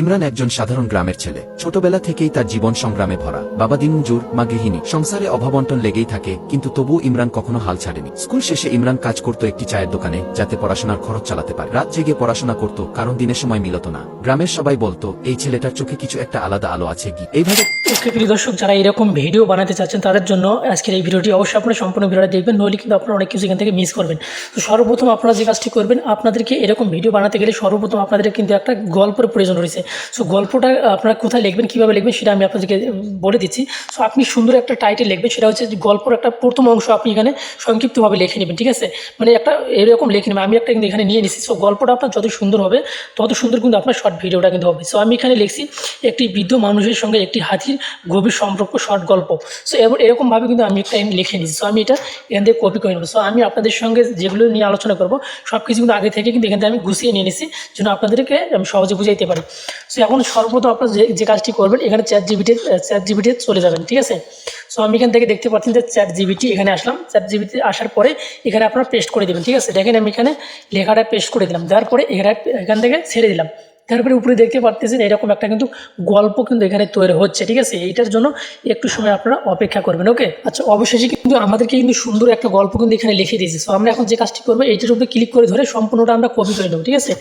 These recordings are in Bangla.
ইমরান একজন সাধারণ গ্রামের ছেলে। ছোটবেলা থেকেই তার জীবন সংগ্রামে ভরা। বাবা দিনমজুর, মা গৃহিণী। সংসারে অভাবন্টন লেগেই থাকে, কিন্তু তবুও ইমরান কখনো হাল ছাড়েনি। স্কুল শেষে ইমরান কাজ করত একটি চায়ের দোকানে, যাতে পড়াশোনার খরচ চালাতে পারে। রাত জেগে পড়াশোনা করত, কারণ দিনের সময় মিলত না। গ্রামের সবাই বলতো, এই ছেলেটার চোখে কিছু একটা আলাদা আলো আছে কি? এইভাবে দর্শক, যারা এরকম ভিডিও বানাতে চাচ্ছেন, তাদের জন্য আজকের এই ভিডিওটি অবশ্যই আপনারা সম্পূর্ণ ভিডিওটা দেখবেন, নইলে কিন্তু আপনারা অনেক কিছু এখান থেকে মিস করবেন। তো সর্বপ্রথম আপনারা যে কাজটি করবেন, আপনাদেরকে এরকম ভিডিও বানাতে গেলে সর্বপ্রথম আপনাদের কিন্তু একটা গল্পের প্রয়োজন রয়েছে। সো গল্পটা আপনারা কোথায় লিখবেন, কীভাবে লিখবেন সেটা আমি আপনাদেরকে বলে দিচ্ছি। সো আপনি সুন্দর একটা টাইটেল লিখবেন, সেটা হচ্ছে গল্পর একটা প্রথম অংশ আপনি এখানে সংক্ষিপ্তভাবে লিখে নেবেন, ঠিক আছে? মানে একটা এরকম লিখে নেবেন। আমি একটা কিন্তু এখানে নিয়ে নিচ্ছি সো গল্পটা আপনার যত সুন্দর হবে, তত সুন্দর কিন্তু আপনার শর্ট ভিডিওটা কিন্তু হবে। সো আমি এখানে লিখছি, একটি বৃদ্ধ মানুষের সঙ্গে একটি হাতির গভীর সম্পর্ক শর্ট গল্প। সো এরকমভাবে কিন্তু আমি একটা লিখে নিচ্ছি সো আমি এটা এখান থেকে কপি করে নেব। সো আমি আপনাদের সঙ্গে যেগুলো নিয়ে আলোচনা করব সব কিছু কিন্তু আগে থেকে কিন্তু এখান থেকে আমি গুছিয়ে নিয়ে নিচ্ছি যেন আপনাদেরকে আমি সহজে বুঝাইতে পারি। সো এখন সর্বপ্রথম আপনার যে যে কাজটি করবেন, এখানে চ্যাট জিবিটি চ্যাট জিবিটি চলে যাবেন, ঠিক আছে? সো আমি এখান থেকে দেখতে পাচ্ছি যে চ্যাট জিবিটি এখানে আসলাম। চ্যাট জিবিটি আসার পরে এখানে আপনারা পেস্ট করে দেবেন, ঠিক আছে? দেখেন আমি এখানে লেখাটা পেস্ট করে দিলাম। দেওয়ার পরে এখানে এখান থেকে ছেড়ে দিলাম। তারপরে উপরে দেখতে পারতেছেন এরকম একটা কিন্তু গল্প কিন্তু এখানে তৈরি হচ্ছে, ঠিক আছে? এইটার জন্য একটু সময় আপনারা অপেক্ষা করবেন, ওকে? আচ্ছা অবশেষে কিন্তু আমাদেরকে কিন্তু সুন্দর একটা গল্প কিন্তু এখানে লিখে দিয়েছে। সো আমরা এখন যে কাজটি করব, এইটার উপরে ক্লিক করে ধরে সম্পূর্ণটা আমরা কপি করে নেব, ঠিক আছে?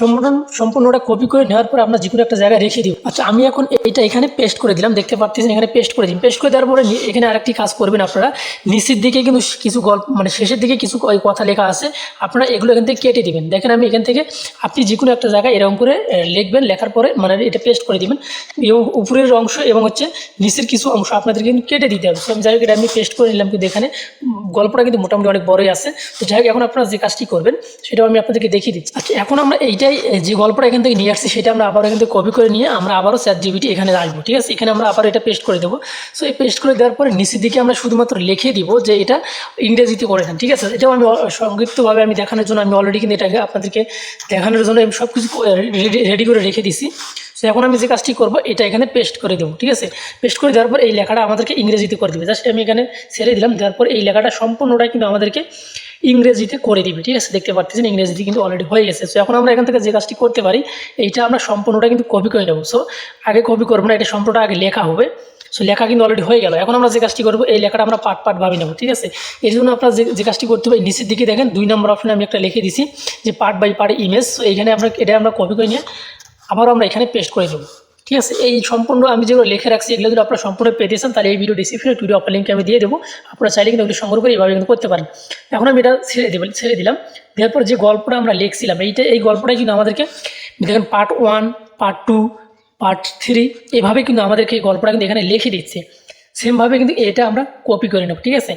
সম্পূর্ণ সম্পূর্ণটা কপি করে নেওয়ার পরে আমরা যে কোনো একটা জায়গায় রেখে দিব। আচ্ছা আমি এখন এইটা এখানে পেস্ট করে দিলাম, দেখতে পারতেছেন? এখানে পেস্ট করে দিন পেস্ট করে দেওয়ার পরে এখানে আরেকটি কাজ করবেন আপনারা। নিচের দিকে কিন্তু কিছু গল্প মানে শেষের দিকে কিছু কথা লেখা আছে। আপনারা এগুলো এখান থেকে কেটে দিবেন। দেখেন আমি এখান থেকে আপনি যে কোনো একটা জায়গায় এরকম করে লিখবেন লেখার পরে মানে এটা পেস্ট করে দিবেন। উপরের অংশ এবং হচ্ছে নিচের কিছু অংশ আপনাদের কিন্তু কেটে দিতে হবে। So, আমি যাই হোক এটা আমি পেস্ট করে নিলাম কিন্তু এখানে। গল্পটা কিন্তু মোটামুটি অনেক বড়ই আছে। তো যাই হোক এখন আপনারা যে কাজটি করবেন সেটাও আমি আপনাদেরকে দেখিয়ে দিচ্ছি। আচ্ছা এখন আমরা এইটাই যে গল্পটা এখান থেকে নিয়ে আসছি সেটা আমরা আবার কিন্তু কপি করে নিয়ে আমরা আবারও চ্যাট জিবিটি এখানে আসব ঠিক আছে? এখানে আমরা আবার এটা পেস্ট করে দেবো। সো এই পেস্ট করে দেওয়ার পরে নিচের দিকে আমরা শুধুমাত্র লিখে দিব যে এটা ইংরেজিতে করেছেন ঠিক আছে? এটাও আমি সংক্ষিপ্তভাবে আমি দেখানোর জন্য আমি অলরেডি কিন্তু এটাকে আপনাদেরকে দেখানোর জন্য আমি সব কিছু রেডি করে রেখে দিছি। সো এখন আমি যে কাজটি করব, এটা এখানে পেস্ট করে দেবো, ঠিক আছে? পেস্ট করে দেওয়ার পর এই লেখাটা আমাদেরকে ইংরেজিতে করে দেবে। জাস্ট আমি এখানে ছেড়ে দিলাম, দেওয়ার পর এই লেখাটা সম্পূর্ণটা কিন্তু আমাদেরকে ইংরেজিতে করে দিবে, ঠিক আছে? দেখতে পাচ্ছেন ইংরেজিতে কিন্তু অলরেডি হয়ে গেছে। সো এখন আমরা এখান থেকে যে কাজটি করতে পারি, এইটা আমরা সম্পূর্ণটা কিন্তু কপি করে নেব। সো আগে কপি করব না, এটা সম্পূর্ণটা আগে লেখা হবে। সো লেখা কিন্তু অলরেডি হয়ে গেল। এখন আমরা যে কাজটি করব, এই লেখাটা আমরা পার্ট পার্ট ভাবে নেব, ঠিক আছে? এর জন্য আপনার যে যে কাজটি করতে হবে নিচের দিকে দেখেন, দুই নম্বর অপশনে আমি একটা লিখে দিছি, যে part by part image so এইখানে আমরা, এটা আমরা কপি করে নিয়ে আবারও আমরা এখানে পেস্ট করে দেবো ঠিক আছে? এই সম্পূর্ণ আমি যেগুলো লিখে রাখছি, এগুলো যদি আপনারা সম্পূর্ণ পেতে চান তাহলে এই ভিডিও ডিসক্রিপশনে ভিডিও আপনার লিঙ্কে আমি দিয়ে দেবো। আপনারা চাইলে কিন্তু ওগুলো সংগ্রহ করে এইভাবে কিন্তু করতে পারেন। এখন আমি এটা ছেড়ে দেবো, ছেড়ে দিলাম। দেওয়ার পর যে গল্পটা আমরা লিখছিলাম, এইটা, এই গল্পটাই কিন্তু আমাদেরকে, দেখেন part one part two part three এভাবে কিন্তু আমাদেরকে এই গল্পটা কিন্তু এখানে লিখে দিচ্ছে। সেমভাবে কিন্তু এটা আমরা কপি করে নেব, ঠিক আছে?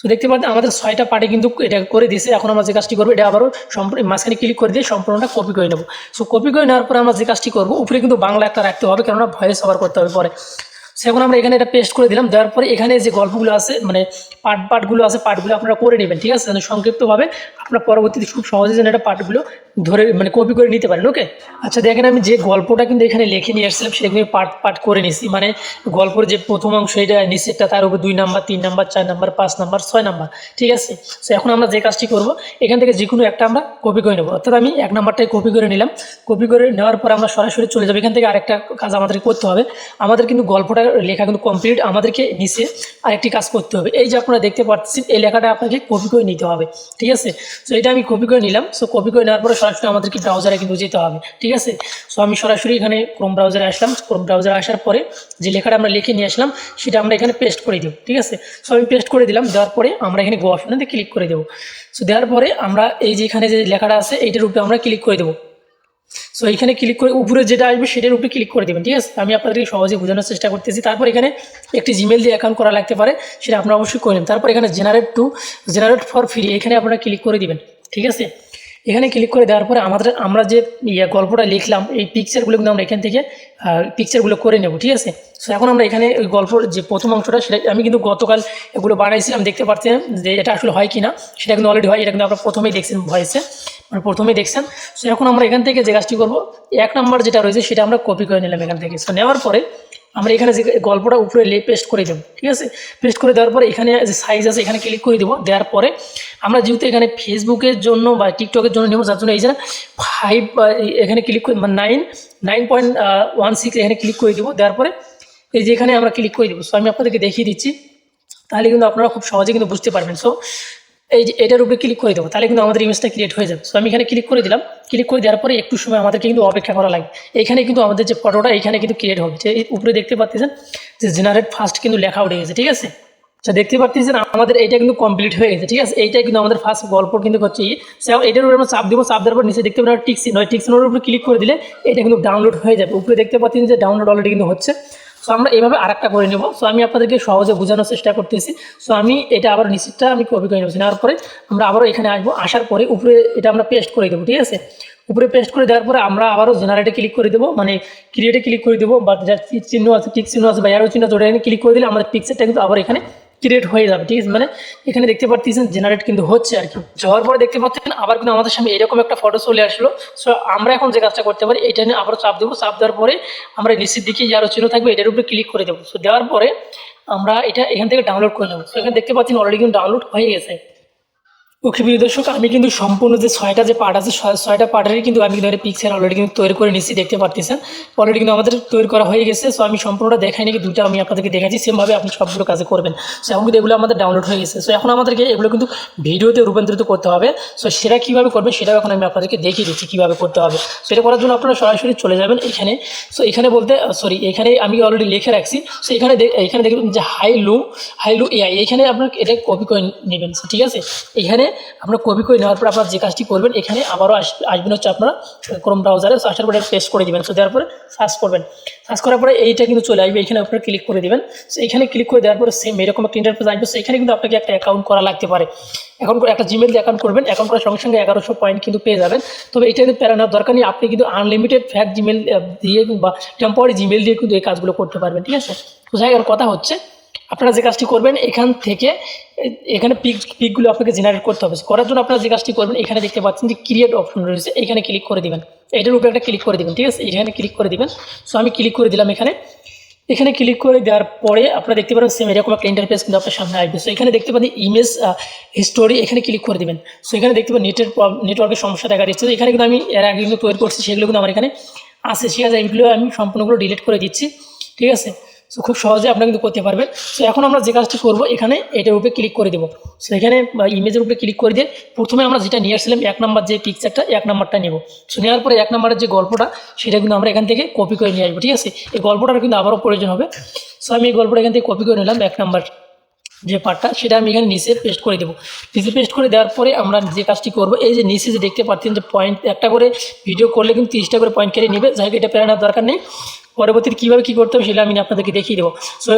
তো দেখতে পাচ্ছেন, আমাদের ছয়টা পার্টে কিন্তু এটা করে দিয়েছে। এখন আমরা যে কাজটি করব, এটা আবারও সম্পূর্ণ মাঝখানে ক্লিক করে দিয়ে সম্পূর্ণটা কপি করে নেব। সো কপি করে নেওয়ার পরে আমরা যে কাজটি করব, উপরে কিন্তু বাংলা একটা রাখতে হবে, কেননা ভয়েস ওভার করতে হবে পরে। সো এখন আমরা এখানে এটা পেস্ট করে দিলাম। দেওয়ার পরে এখানে যে গল্পগুলো আছে মানে পার্ট পার্টগুলো আছে পার্টগুলো আপনারা করে নেবেন, ঠিক আছে? সংক্ষিপ্তভাবে আপনার পরবর্তীতে খুব সহজে যেন এটা পার্টগুলো ধরে মানে কপি করে নিতে পারেন ওকে আচ্ছা দেখেন আমি যে গল্পটা কিন্তু এখানে লিখে নিয়ে আসছিলাম কিন্তু পার্ট পার্ট করে নিছি মানে গল্পের যে প্রথম অংশ, এটা নিচেরটা, তার উপর দুই নাম্বার, তিন নাম্বার, চার নাম্বার, পাঁচ নাম্বার, ছয় নাম্বার, ঠিক আছে? সো এখন আমরা যে কাজটি করব, এখান থেকে যে কোনো একটা আমরা কপি করে নেব। অর্থাৎ আমি এক নাম্বারটাই কপি করে নিলাম। কপি করে নেওয়ার পর আমরা সরাসরি চলে যাব। এখান থেকে আরেকটা কাজ আমাদেরকে করতে হবে। আমাদের কিন্তু গল্পটা লেখা কিন্তু কমপ্লিট আমাদেরকে নিচে আরেকটি কাজ করতে হবে। এই যে আপনারা দেখতে পাচ্ছেন, এই লেখাটা আপনাকে কপি করে নিতে হবে, ঠিক আছে? সো এটা আমি কপি করে নিলাম। সো কপি করে নেওয়ার পরে সরাসরি আমাদেরকে ব্রাউজারে কিন্তু যেতে হবে, ঠিক আছে? সো আমি সরাসরি এখানে ক্রোম ব্রাউজারে আসলাম। ক্রোম ব্রাউজারে আসার পরে যে লেখাটা আমরা লিখে নিয়ে আসলাম, সেটা আমরা এখানে পেস্ট করে দেবো, ঠিক আছে? সো আমি পেস্ট করে দিলাম, দেওয়ার পরে আমরা এখানে গো অপশনে ক্লিক করে দেবো। সো দেওয়ার পরে আমরা এই যে এখানে যে লেখাটা আছে, এইটার উপরে আমরা ক্লিক করে দেবো। সো এখানে ক্লিক করে উপরে যেটা আসবে সেটার উপরে ক্লিক করে দেবেন, ঠিক আছে? আমি আপনাদেরকে সহজে বোঝানোর চেষ্টা করতেছি। তারপর এখানে একটি জিমেল দিয়ে অ্যাকাউন্ট করা লাগতে পারে, সেটা আপনারা অবশ্যই করে তারপর এখানে generate to generate for free এখানে আপনারা ক্লিক করে দিবেন, ঠিক আছে? এখানে ক্লিক করে দেওয়ার পরে আমাদের, আমরা যে ইয়ে গল্পটা লিখলাম, এই পিকচারগুলো কিন্তু আমরা এখান থেকে পিকচারগুলো করে নেব, ঠিক আছে? সো এখন আমরা এখানে ওই গল্পর যে প্রথম অংশটা, সেটা আমি কিন্তু গতকাল এগুলো বানাইছিলাম, দেখতে পাচ্ছেন যে এটা আসলে হয় কি না সেটা কিন্তু অলরেডি হয়, এটা কিন্তু আপনারা প্রথমেই দেখছেন ভয়েসে মানে প্রথমেই দেখছেন। সো এখন আমরা এখান থেকে যে কাজটি করব, এক নম্বর যেটা রয়েছে সেটা আমরা কপি করে নিলাম এখান থেকে। সো নেওয়ার পরে আমরা এখানে যে গল্পটা উপরে লে পেস্ট করে দেবো, ঠিক আছে? পেস্ট করে দেওয়ার পরে এখানে যে সাইজ আছে, এখানে ক্লিক করে দেবো। দেওয়ার পরে আমরা যেহেতু এখানে ফেসবুকের জন্য বা টিকটকের জন্য নেব যার জন্য এই যে ফাইভ এখানে ক্লিক করে nine nine point one six এখানে ক্লিক করে দেবো। দেওয়ার পরে এই যে এখানে আমরা ক্লিক করে দেবো। সো আমি আপনাদেরকে দেখিয়ে দিচ্ছি। তাহলে কিন্তু আপনারা খুব সহজে কিন্তু বুঝতে পারবেন। সো এই যে এটার উপরে ক্লিক করে দেবো, তাহলে কিন্তু আমাদের ইমেজটা ক্রিয়েট হয়ে যাবে। সো আমি এখানে ক্লিক করে দিলাম ক্লিক করে দেওয়ার পরে একটু সময় আমাদেরকে কিন্তু অপেক্ষা করা লাগে এখানে কিন্তু আমাদের যে ফটোটা এখানে কিন্তু ক্রিয়েট হবে। যে উপরে দেখতে পাচ্ছেন যে জেনারেট ফার্স্ট কিন্তু লেখা উঠে গেছে, ঠিক আছে? আচ্ছা দেখতে পাচ্ছেন আমাদের এটা কিন্তু কমপ্লিট হয়ে গেছে, ঠিক আছে? এইটাই কিন্তু আমাদের ফার্স্ট গল্প কিন্তু হচ্ছে ই সো এটার উপরে আমরা চাপ দেবো, চাপ দেওয়ার পর নিচে দেখতে পাবেন টিক্সি, নয় টিক্সিনোর উপরে ক্লিক করে দিলে এটা কিন্তু ডাউনলোড হয়ে যাবে। উপরে দেখতে পাচ্ছেন যে ডাউনলোড অলরেডি কিন্তু হচ্ছে। সো আমরা এভাবে আরেকটা করে নেব। সো আমি আপনাদেরকে সহজে বোঝানোর চেষ্টা করতেছি। সো আমি এটা আবার নিচেরটা আমি কপি করে নেব। নেওয়ার পরে আমরা আবারও এখানে আসব। আসার পরে উপরে এটা আমরা পেস্ট করে দেবো, ঠিক আছে? উপরে পেস্ট করে দেওয়ার পরে আমরা আবারও জেনারেটে ক্লিক করে দেবো। মানে ক্রিয়েটে ক্লিক করে দেবো বা যার চিহ্ন আছে টিক চিহ্ন আছে বা এরও চিহ্ন আছে, ওটা এখানে ক্লিক করে দিলে আমাদের পিকচারটা কিন্তু আবার এখানে ক্রিয়েট হয়ে যাবে, ঠিক আছে? মানে এখানে দেখতে পাচ্ছেন জেনারেট কিন্তু হচ্ছে আর কি যাওয়ার পরে দেখতে পাচ্ছেন আবার কিন্তু আমাদের সামনে এরকম একটা ফটো চলে আসলো। সো আমরা এখন যে কাজটা করতে পারি, এটা নিয়ে আবার চাপ দেবো। চাপ দেওয়ার পরে আমরা নিচের দিকে যারও চিহ্ন থাকবে, এটার উপরে ক্লিক করে দেবো। সো দেওয়ার পরে আমরা এটা এখান থেকে ডাউনলোড করে নেব। সো এখানে দেখতে পাচ্ছেন অলরেডি কিন্তু ডাউনলোড হয়ে গেছে। ওকে প্রিয় দর্শক, আমি কিন্তু সম্পূর্ণ যে ছয়টা যে পার্ট আছে, ছয়- ছয়টা পার্টেরই কিন্তু আমি কিন্তু পিকচার অলরেডি কিন্তু তৈরি করে নিচ্ছি দেখতে পারতেছেন। অলরেডি কিন্তু আমাদের তৈরি করা হয়ে গেছে সো আমি সম্পূর্ণটা দেখাই নাকি দুটো আমি আপনাদেরকে দেখাচ্ছি সেমভাবে আপনি সবগুলো কাজে করবেন। সো এখন কিন্তু এগুলো আমাদের ডাউনলোড হয়ে গেছে। সো এখন আমাদেরকে এগুলো কিন্তু ভিডিওতে রূপান্তরিত করতে হবে। সো সেটা কীভাবে করবেন সেটাও এখন আমি আপনাদেরকে দেখিয়ে দিচ্ছি কীভাবে করতে হবে। সো সেটা করার জন্য আপনারা সরাসরি চলে যাবেন এখানে। সো এখানে বলতে সরি এখানে আমি অলরেডি লিখে রাখছি। সো এখানে এখানে দেখবেন যে হাই লু হাই লু এআই এখানে আপনার এটা কপি করে নেবেন। ঠিক আছে? এখানে আপনার কপি করে নেওয়ার পর আপনারা যে কাজটি করবেন, এখানে আবারও আস, আসবেন হচ্ছে আপনারা ক্রোম ব্রাউজারে আসার পরে পেস্ট করে দিবেন। সো দেওয়ার পরে সার্চ করবেন। সার্চ করার পরে এইটা কিন্তু চলে আসবে, এখানে আপনারা ক্লিক করে দিবেন। সো এখানে ক্লিক করে দেওয়ার পরে সেম এরকম একটা ইন্টারফেস আসবে। সো এখানে কিন্তু আপনাকে একটা অ্যাকাউন্ট করা লাগতে পারে। এখন একটা জিমেল অ্যাকাউন্ট করবেন অ্যাকাউন্ট করার সঙ্গে সঙ্গে এগারোশো পয়েন্ট কিন্তু পেয়ে যাবেন। তবে এটা কিন্তু প্যারা নেওয়ার দরকার নেই, আপনি কিন্তু আনলিমিটেড ফ্যাক জিমেল দিয়ে বা টেম্পোরারি জিমেল দিয়ে কিন্তু এই কাজগুলো করতে পারবেন। ঠিক আছে? তো যাই কথা হচ্ছে। আপনারা যে কাজটি করবেন, এখান থেকে, এখানে পিক পিকগুলো আপনাকে জেনারেট করতে হবে। করার জন্য আপনারা যে কাজটি করবেন, এখানে দেখতে পাচ্ছেন যে ক্রিয়েট অপশন রয়েছে, এখানে ক্লিক করে দিবেন। এটার উপরে একটা ক্লিক করে দিবেন, ঠিক আছে? এখানে ক্লিক করে দিবেন। সো আমি ক্লিক করে দিলাম এখানে। এখানে ক্লিক করে দেওয়ার পরে আপনারা দেখতে পারেন সেম এরকম একটা ইন্টারফেস কিন্তু আপনার সামনে আসবে। সো এখানে দেখতে পাবেন ইমেজ হিস্টোরি এখানে ক্লিক করে দিবেন। সো এখানে দেখতে পাবেন নেটের নেটওয়ার্কের সমস্যা দেখা দিচ্ছে। এখানে কিন্তু আমি এর আগে কিন্তু তৈরি করছি, সেগুলো কিন্তু আমার এখানে আছে। ঠিক আছে? এইগুলো আমি সম্পূর্ণগুলো ডিলিট করে দিচ্ছি। ঠিক আছে? সো খুব সহজে আপনারা কিন্তু করতে পারবেন। সো এখন আমরা যে কাজটি করব, এখানে এটার উপরে ক্লিক করে দেবো। সো এখানে ইমেজের উপরে ক্লিক করে দিয়ে প্রথমে আমরা যেটা নিয়ে আসছিলাম, এক নাম্বার যে পিকচারটা এক নাম্বারটা নেব। সো নেওয়ার পরে এক নাম্বারের যে গল্পটা, সেটা কিন্তু আমরা এখান থেকে কপি করে নিয়ে আসব, ঠিক আছে? এই গল্পটার কিন্তু আবারও প্রয়োজন হবে। সো আমি এই গল্পটা এখান থেকে কপি করে নিলাম, এক নাম্বার যে পার্টটা সেটা আমি এখানে নিচে পেস্ট করে দেবো। নিচে পেস্ট করে দেওয়ার পরে আমরা যে কাজটি করব, এই যে নিচে যে দেখতে পাচ্ছেন যে পয়েন্ট একটা করে ভিডিও করলে কিন্তু তিরিশটা করে পয়েন্ট কেটে নেবে। যাই হোক, এটা প্রেরণার দরকার নেই। পরবর্তীতে কীভাবে কী করতে হবে সেটা আমি আপনাদেরকে দেখিয়ে দেবো। সো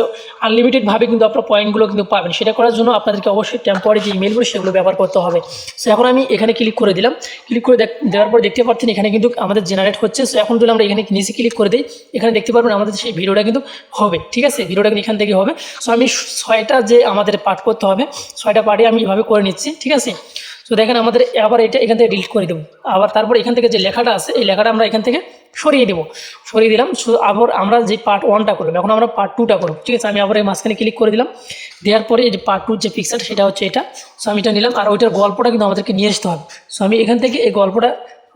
আনলিমিটেডভাবে কিন্তু আপনার পয়েন্টগুলো কিন্তু পাবেন। সেটা করার জন্য আপনাদেরকে অবশ্যই টেম্পোরারি যে ইমেলগুলো সেগুলো ব্যবহার করতে হবে। সো এখন আমি এখানে ক্লিক করে দিলাম। ক্লিক করে দেওয়ার পর দেখতে পাচ্ছেন এখানে কিন্তু আমাদের জেনারেট হচ্ছে। সো এখন যদি আমরা এখানে নিচে ক্লিক করে দিই। এখানে দেখতে পারবেন আমাদের সেই ভিডিওটা কিন্তু হবে। ঠিক আছে? ভিডিওটা কিন্তু এখান থেকে হবে। সো আমি ছয়টা যে আমাদের পাঠ করতে হবে, ছয়টা পার্টে আমি এভাবে করে নিচ্ছি। ঠিক আছে? তো দেখেন আমাদের আবার এটা এখান থেকে ডিলিট করে দেবো। আবার তারপর এখান থেকে যে লেখাটা আছে, এই লেখাটা আমরা এখান থেকে সরিয়ে দেবো। সরিয়ে দিলাম আবার আমরা যে পার্ট ওয়ানটা করলাম, এখন আমরা পার্ট টুটা করব। ঠিক আছে, আমি আবার এই মাঝখানে ক্লিক করে দিলাম। দেওয়ার পরে এই যে পার্ট টুর যে পিকচার সেটা হচ্ছে এটা। সো আমি এটা নিলাম, আর ওইটার গল্পটা কিন্তু আমাদেরকে নিয়ে আসতে হবে। সো আমি এখান থেকে এই গল্পটা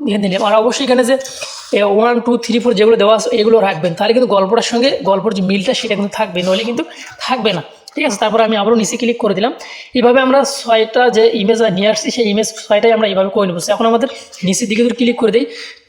এখান থেকে নিলাম। আর অবশ্যই এখানে যে ওয়ান টু থ্রি ফোর যেগুলো দেওয়া আছে, এগুলো রাখবেন। তাহলে কিন্তু গল্পটার সঙ্গে, গল্পর যে মিলটা সেটা কিন্তু থাকবে। নইলে কিন্তু থাকবে না। ঠিক আছে, তারপরে আমি আবারও নিচে ক্লিক করে দিলাম। এইভাবে আমরা ছয়টা যে ইমেজ নিয়ে আসছি, সেই ইমেজ ছয়টাই আমরা এইভাবে করে নেব। এখন আমাদের নিচের দিকে যদি ক্লিক করে দিই,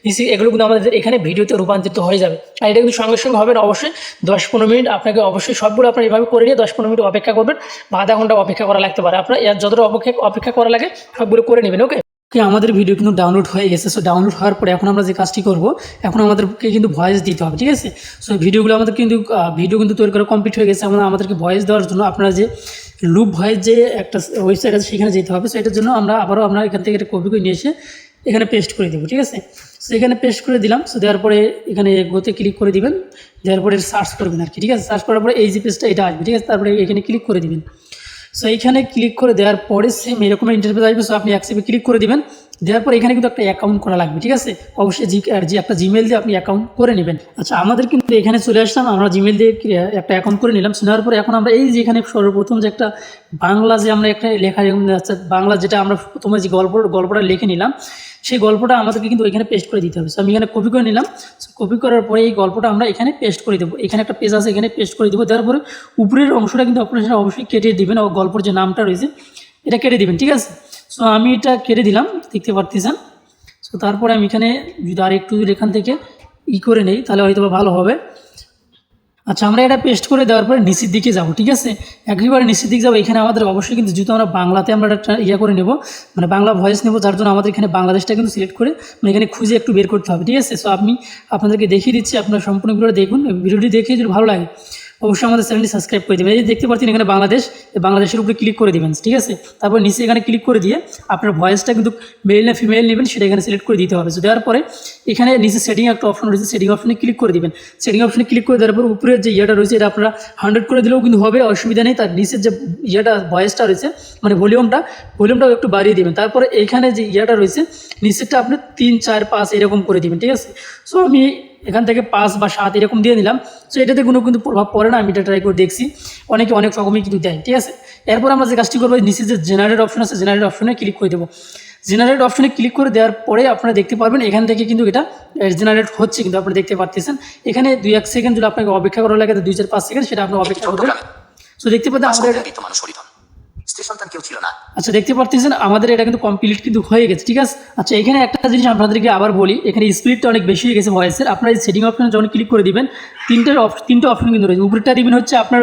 নিচে এগুলো কিন্তু আমাদের এখানে ভিডিওতে রূপান্তরিত হয়ে যাবে। আর এটা কিন্তু সঙ্গে সঙ্গে হবে না, অবশ্যই দশ পনেরো মিনিট আপনাকে অবশ্যই সবগুলো আপনার এইভাবে করে নিয়ে দশ পনেরো মিনিট অপেক্ষা করবেন, বা আধা ঘণ্টা অপেক্ষা করা লাগতে পারে। আপনার যতটা অপেক্ষা অপেক্ষা করা লাগে, সবগুলো করে নেবেন ওকে ওকে আমাদের ভিডিও কিন্তু ডাউনলোড হয়ে গেছে। সো ডাউনলোড হওয়ার পরে এখন আমরা যে কাজটি করব, এখন আমাদেরকে কিন্তু ভয়েস দিতে হবে, ঠিক আছে? সো ভিডিওগুলো আমাদের কিন্তু ভিডিও কিন্তু তৈরি করা কমপ্লিট হয়ে গেছে। আমরা আমাদেরকে ভয়েস দেওয়ার জন্য আপনারা যে লুপ ভয়েস যে একটা ওয়েবসাইট আছে, সেখানে যেতে হবে। সো এটার জন্য আমরা আবারও আমরা এখান থেকে একটা কপি করে নিয়ে এসে এখানে পেস্ট করে দেবো, ঠিক আছে? সো এখানে পেস্ট করে দিলাম। সো দেওয়ার পরে এখানে গোতে ক্লিক করে দিবেন। দেওয়ার পরে সার্চ করবেন আর কি, ঠিক আছে? সার্চ করার পরে এই যে পেজটা এটা আসবে, ঠিক আছে? তারপরে এখানে ক্লিক করে দিবেন। সো এইখানে ক্লিক করে দেওয়ার পরে সেম এরকম ইন্টারফেস আসবে। সো আপনি অ্যাক্সেপে ক্লিক করে দিবেন। দেওয়ার পর এখানে কিন্তু একটা অ্যাকাউন্ট করা লাগবে, ঠিক আছে? অবশ্যই জি যে একটা জিমেল দিয়ে আপনি অ্যাকাউন্ট করে নেবেন। আচ্ছা আমাদের কিন্তু এখানে চলে আসলাম, আমরা জিমেল দিয়ে একটা অ্যাকাউন্ট করে নিলাম। নেওয়ার পরে এখন আমরা এই যে এখানে সর্বপ্রথম যে একটা বাংলা যে আমরা একটা লেখা আছে বাংলা যেটা আমরা প্রথমে যে গল্প, গল্পটা লিখে নিলাম, সেই গল্পটা আমাদেরকে কিন্তু এখানে পেস্ট করে দিতে হবে। সো আমি এখানে কপি করে নিলাম। কপি করার পরে এই গল্পটা আমরা এখানে পেস্ট করে দেবো। এখানে একটা পেজ আছে, এখানে পেস্ট করে দেবো। দেওয়ার পরে উপরের অংশটা কিন্তু আপনারা সেটা অবশ্যই কেটে দিবেন। গল্পের যে নামটা রয়েছে, এটা কেটে দিবেন, ঠিক আছে? সো আমি এটা কেটে দিলাম, দেখতে পারতেছেন। সো তারপরে আমি এখানে যদি আর একটু এখান থেকে ই করে নেই, তাহলে হয়তো ভালো হবে। আচ্ছা আমরা এটা পেস্ট করে দেওয়ার পরে নিচের দিকে যাব, ঠিক আছে? একেবারে নিচের দিকে যাব, এখানে আমাদের অবশ্যই কিন্তু যেহেতু আমরা বাংলাতে আমরা একটা ইয়ে করে নেব মানে বাংলা ভয়েস নেব, যার জন্য আমাদের এখানে বাংলাদেশটা কিন্তু সিলেক্ট করে মানে এখানে খুঁজে একটু বের করতে হবে, ঠিক আছে? সো আমি আপনাদেরকে দেখিয়ে দিচ্ছি, আপনারা সম্পূর্ণ ভিডিওটা দেখুন, ভিডিওটি দেখে যদি ভালো লাগে। অবশ্যই আমাদের চ্যানেলটি সাবস্ক্রাইব করে দেবেন। এই দেখতে পাচ্ছেন এখানে বাংলাদেশ বাংলাদেশের উপরে ক্লিক করে দেবেন, ঠিক আছে? তারপর নিচে এখানে ক্লিক করে দিয়ে আপনার ভয়েসটা কিন্তু মেল না ফিমেল নেবেন, সেটা এখানে সিলেক্ট করে দিতে হবে। দেওয়ার পরে এখানে নিচে সেটিং একটা অপশন রয়েছে সেটিং অপশনে ক্লিক করে দিবেন। সেটিং অপশনে ক্লিক করে দেওয়ার পর উপরের যে ইয়েটা রয়েছে, এটা আপনারা হান্ড্রেড করে দিলেও কিন্তু হবে, অসুবিধা নেই। তার নিচের যে ইয়েটা ভয়েসটা রয়েছে মানে ভলিউমটা ভলিউমটাও একটু বাড়িয়ে দিবেন। তারপরে এইখানে যে ইয়েটা রয়েছে, নিচেরটা আপনি তিন, চার, পাঁচ এরকম করে দিবেন, ঠিক আছে? সো আমি এখান থেকে পাঁচ বা সাত এরকম দিয়ে দিলাম সো এটাতে কোনো কিন্তু প্রভাব পড়ে না আমি এটা ট্রাই করে দেখছি। অনেকে অনেক রকমই কিন্তু দেয় ঠিক আছে? এরপর আমরা যে কাজটি করব নিচে যে জেনারেট অপশন আছে জেনারেট অপশনে ক্লিক করে দেবো। জেনারেট অপশনে ক্লিক করে দেওয়ার পরে আপনারা দেখতে পারবেন এখান থেকে কিন্তু এটা জেনারেট হচ্ছে কিন্তু আপনারা দেখতে পাচ্ছেন এখানে দুই এক সেকেন্ড যদি আপনাকে অপেক্ষা করা লাগে তো দুই চার পাঁচ সেকেন্ড সেটা আপনার অপেক্ষা করবেন। সো দেখতে পাচ্ছেন আমাদের বৃদ্ধ মানুষ হরিধন স্ত্রী কেউ ছিল না। আচ্ছা দেখতে পারতেছেন, আমাদের এটা কিন্তু কমপ্লিট কিন্তু হয়ে গেছে, ঠিক আছে? আচ্ছা এখানে একটা জিনিস আপনাদেরকে আবার বলি, এখানে স্পিডটা অনেক বেশি হয়ে গেছে ভয়েসের আপনারা এই সেটিং অপশনে যখন ক্লিক করে দিবেন তিনটে তিনটে অপশন কিন্তু রয়েছে। উপরেরটা দিবেন হচ্ছে আপনার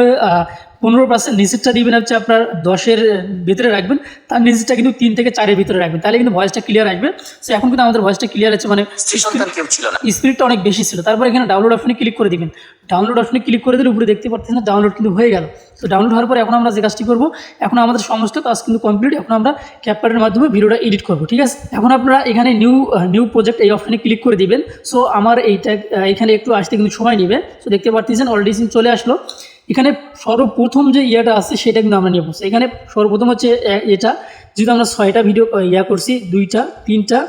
পনেরো পার্সেন্ট নিচেরটা দিবেন হচ্ছে আপনার দশের ভিতরে রাখবেন তার নিচেরটা কিন্তু তিন থেকে চারের ভিতরে রাখবেন। তাহলে কিন্তু ভয়েসটা ক্লিয়ার আসবে। সো এখন কিন্তু আমাদের ভয়েসটা ক্লিয়ার আছে মানে না। স্পিডটা অনেক বেশি ছিল। তারপর এখানে ডাউনলোড অপশনে ক্লিক করে দিবেন। ডাউনলোড অপশনে ক্লিক করে দিলে উপরে দেখতে পাচ্ছেন ডাউনলোড কিন্তু হয়ে গেল। তো ডাউনলোড হওয়ার পর এখন আমরা যে কাজটি করব এখন আমাদের সমস্ত কাজ কিন্তু কমপ্লিট এখন আমরা ক্যাপকার্টের মাধ্যমে ভিডিওটা এডিট করব ঠিক আছে? এখন আপনারা এখানে নিউ নিউ প্রজেক্ট এই অপশনে ক্লিক করে দিবেন। সো আমার এইটা এখানে একটু আসতে কিন্তু সময় নেবে। সো দেখতে পাচ্ছেন অলরেডি চলে আসলো। এখানে সর্বপ্রথম যে ইয়েটা আছে সেটা কিন্তু আমরা নিয়ে পড়ছি এখানে সর্বপ্রথম হচ্ছে এটা। যেহেতু আমরা ছয়টা ভিডিও ইয়া করছি, দুইটা, তিনটা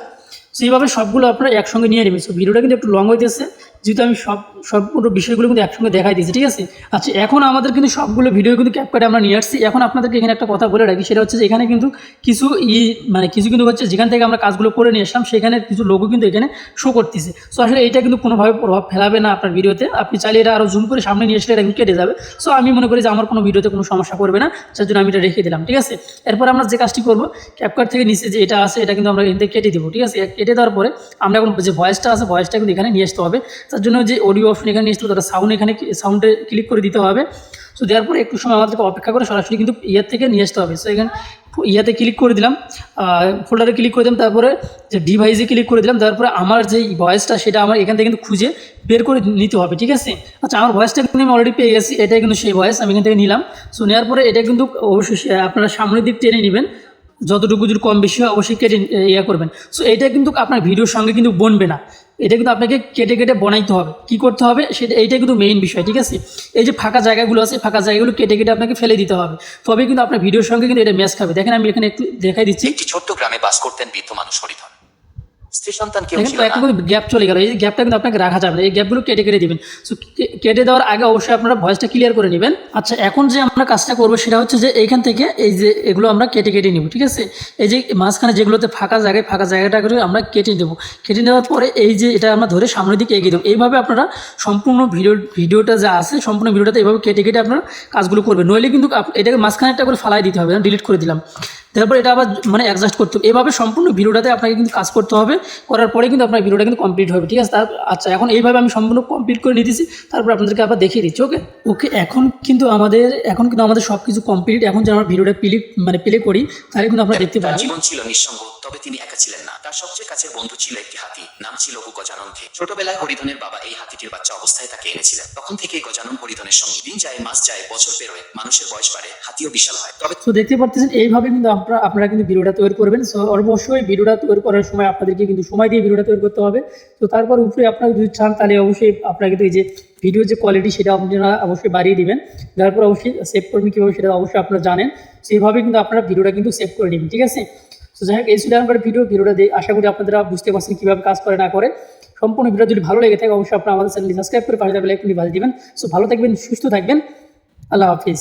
সেইভাবে সবগুলো আপনারা একসঙ্গে নিয়ে নেবেন। সো ভিডিওটা কিন্তু একটু লং হইতেছে। যেহেতু আমি সব সবগুলো বিষয়গুলো কিন্তু একসঙ্গে দেখাই দিয়েছি, ঠিক আছে? আচ্ছা এখন আমাদের কিন্তু সবগুলো ভিডিও কিন্তু ক্যাপকাটে আমরা নিয়ে আসছি। এখন আপনাদেরকে এখানে একটা কথা বলে রাখি, সেটা হচ্ছে যে এখানে কিন্তু কিছু ই মানে কিছু কিন্তু হচ্ছে যেখান থেকে আমরা কাজগুলো করে নিয়ে আসলাম, সেখানে কিছু লোগো কিন্তু এখানে শো করতেছে। সো আসলে এটা কিন্তু কোনোভাবে প্রভাব ফেলাবে না আপনার ভিডিওতে আপনি চাইলে এটা আরও জুম করে সামনে নিয়ে আসলে এটা কিন্তু কেটে যাবে। সো আমি মনে করি যে আমার কোনো ভিডিওতে কোনো সমস্যা করবে না, যার জন্য আমি এটা রেখে দিলাম, ঠিক আছে? এরপর আমরা যে কাজটি করব ক্যাপকাট থেকে নিচে যে এটা আছে, এটা কিন্তু আমরা এখান থেকে কেটে দেবো, ঠিক আছে? কেটে দেওয়ার পরে আমরা এখন যে ভয়েসটা আছে ভয়েসটা কিন্তু এখানে নিয়ে আসতে হবে। তার জন্য যে অডিও অপশন এখানে আসতে হবে সাউন্ড এখানে সাউন্ডে ক্লিক করে দিতে হবে। সো দেওয়ার পরে একটু সময় আমাদেরকে অপেক্ষা করে, সরাসরি কিন্তু ইয়ার থেকে নিয়ে আসতে হবে। সো এখানে ইয়াতে ক্লিক করে দিলাম ফোল্ডারে ক্লিক করে দিলাম, তারপরে যে ডিভাইসে ক্লিক করে দিলাম তারপরে আমার যে ভয়েসটা সেটা আমার এখান থেকে কিন্তু খুঁজে বের করে নিতে হবে, ঠিক আছে? আচ্ছা আমার ভয়েসটা কিন্তু আমি অলরেডি পেয়ে গেছি, এটাই কিন্তু সেই ভয়েস আমি এখান থেকে নিলাম। সো নেওয়ার পরে এটা কিন্তু অবশ্যই আপনারা সামনের দিক টেনে নেবেন। যতটুকু যদি কম বেশি হয়, অবশ্যই কেটে ইয়ে করবেন। সো এটা কিন্তু আপনার ভিডিওর সঙ্গে কিন্তু বনবে না। এটা কিন্তু আপনাকে কেটে কেটে বনাইতে হবে। কি করতে হবে? সেটা এইটাই কিন্তু মেইন বিষয়, ঠিক আছে? এই যে ফাঁকা জায়গাগুলো আছে, ফাঁকা জায়গাগুলো কেটে কেটে আপনাকে ফেলে দিতে হবে। তবে কিন্তু আপনার ভিডিওর সঙ্গে কিন্তু এটা ম্যাচ খাবে। দেখেন, আমি এখানে একটু দেখাই দিচ্ছি। ছোট্ট গ্রামে বাস করতেন বৃদ্ধ মানুষ হরিধন স্ত্রী সন্তান কেউ ছিল কিন্তু গ্যাপ চলে গেল। এই গ্যাপটা কিন্তু আপনাকে রাখা যাবে না। এই গ্যাপগুলো কেটে কেটে দিবেন। সো কেটে দেওয়ার আগে অবশ্যই আপনারা ভয়েসটা ক্লিয়ার করে নেবেন। আচ্ছা এখন যে আমরা কাজটা করব সেটা হচ্ছে যে এইখান থেকে এই যে এগুলো আমরা কেটে কেটে নিব ঠিক আছে? এই যে মাঝখানে যেগুলোতে ফাঁকা জায়গায় ফাঁকা জায়গাটা করে আমরা কেটে দেবো। কেটে নেওয়ার পরে এই যে এটা আমরা ধরে সামনের দিকে এগিয়ে দেবো। এইভাবে আপনারা সম্পূর্ণ ভিডিও ভিডিওটা যা আছে সম্পূর্ণ ভিডিওটাতে এইভাবে কেটে কেটে আপনারা কাজগুলো করবেন। নইলে কিন্তু এটাকে মাঝখানে একটা করে ফালাই দিতে হবে। ডিলিট করে দিলাম। তারপর এটা আবার মানে অ্যাডজাস্ট করতে হবে। এভাবে সম্পূর্ণ ভিডিওটাতে আপনাকে কিন্তু কাজ করতে হবে। করার পরে কিন্তু আপনার ভিডিওটা কিন্তু কমপ্লিট হবে, ঠিক আছে? তার আচ্ছা এখন এইভাবে আমি সম্পূর্ণ কমপ্লিট করে নিতেছি। তারপর আপনাদেরকে আবার দেখিয়ে দিচ্ছি ওকে ওকে এখন কিন্তু আমাদের, এখন কিন্তু আমাদের সব কিছু কমপ্লিট এখন যে আমার ভিডিওটা প্লে মানে প্লে করি, তাহলে কিন্তু আমরা দেখতে পাচ্ছি জীবন ছিল নিঃসঙ্গ। তবে তিনি একা ছিলেন না। তার সবচেয়ে কাছের বন্ধু ছিল একটি হাতি, নাম ছিল গজানন ছোটবেলায় হরিধনের বাবা এই হাতিটির বাচ্চা অবস্থায় তাকে এনেছিলেন। তখন থেকেই গজানন হরিধনের সঙ্গে। দিন যায়, মাস যায়, বছর পেরোয় মানুষের বয়স বাড়ে, হাতিও বিশাল হয়। তবে তো দেখতে পাচ্ছেন এইভাবে কিন্তু আপনারা আপনারা কিন্তু ভিডিওটা তৈরি করবেন। সো অবশ্যই ভিডিওটা তৈরি করার সময় আপনাদেরকে কিন্তু সময় দিয়ে ভিডিওটা তৈরি করতে হবে। তো তারপর উপরে আপনারা যদি চান, তাহলে অবশ্যই আপনারা কিন্তু এই যে ভিডিও যে কোয়ালিটি সেটা আপনারা অবশ্যই বাড়িয়ে দিবেন। তারপর অবশ্যই সেভ করবেন কীভাবে সেটা অবশ্যই আপনারা জানেন। সেইভাবে কিন্তু আপনারা ভিডিওটা কিন্তু সেভ করে নেবেন, ঠিক আছে? তো যাই হোক, এই ছিল আমার ভিডিও ভিডিওটা আশা করি আপনারা বুঝতে পারছেন কীভাবে কাজ করে, না করে। সম্পূর্ণ ভিডিও যদি ভালো লেগে থাকে, অবশ্যই আপনারা আমাদের চ্যানেলটি সাবস্ক্রাইব করে পাশে থাকলে একটু ভালো দিবেন। সো ভালো থাকবেন, সুস্থ থাকবেন। আল্লাহ হাফিজ।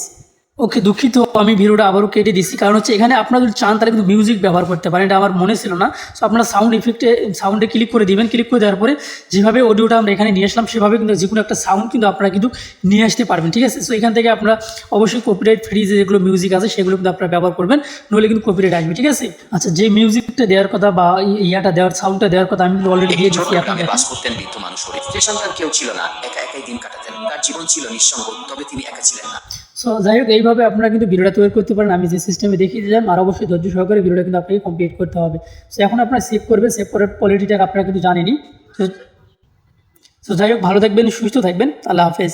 ওকে দুঃখিত আমি ভিডিওটা আবারও কেটে দিচ্ছি। কারণ হচ্ছে এখানে আপনারা যদি চান তাহলে কিন্তু মিউজিক ব্যবহার করতে পারেন। এটা আমার মনে ছিল না। সো আপনারা সাউন্ড ইফেক্টে সাউন্ডে ক্লিক করে দিবেন। ক্লিক করে দেওয়ার পরে যেভাবে অডিওটা আমরা এখানে নিয়ে আসলাম সেভাবে কিন্তু যে কোনো একটা সাউন্ড কিন্তু আপনারা কিন্তু নিয়ে আসতে পারবেন ঠিক আছে? সো এখান থেকে আপনারা অবশ্যই কপিরাইট ফ্রি যেগুলো মিউজিক আছে সেগুলো কিন্তু আপনারা ব্যবহার করবেন। নইলে কিন্তু কপিরাইট আসবে ঠিক আছে? আচ্ছা যে মিউজিকটা দেওয়ার কথা বা ইয়াটা দেওয়ার সাউন্ডটা দেওয়ার কথা আমি কিন্তু অলরেডি দিয়ে দিচ্ছি আপনাদের। বাস করতেন বৃদ্ধ মানুষ যে সন্তান কেউ ছিল না। একা একাই দিন কাটাতেন। তার জীবন ছিল নিঃসঙ্গ তবে তিনি একা ছিলেন না। সো যাই হোক এইভাবে আপনারা কিন্তু ভিডিওটা তৈরি করতে পারেন। আমি যে সিস্টেমে দেখিয়ে দিলাম, আর অবশ্যই ধৈর্য সহকারে ভিডিওটা কিন্তু আপনাকে কমপ্লিট করতে হবে। সো এখন আপনারা সেভ করবেন। সেভ করার কোয়ালিটিটা আপনারা কিন্তু জানেনি সো যাই হোক ভালো থাকবেন, সুস্থ থাকবেন। আল্লাহ হাফেজ।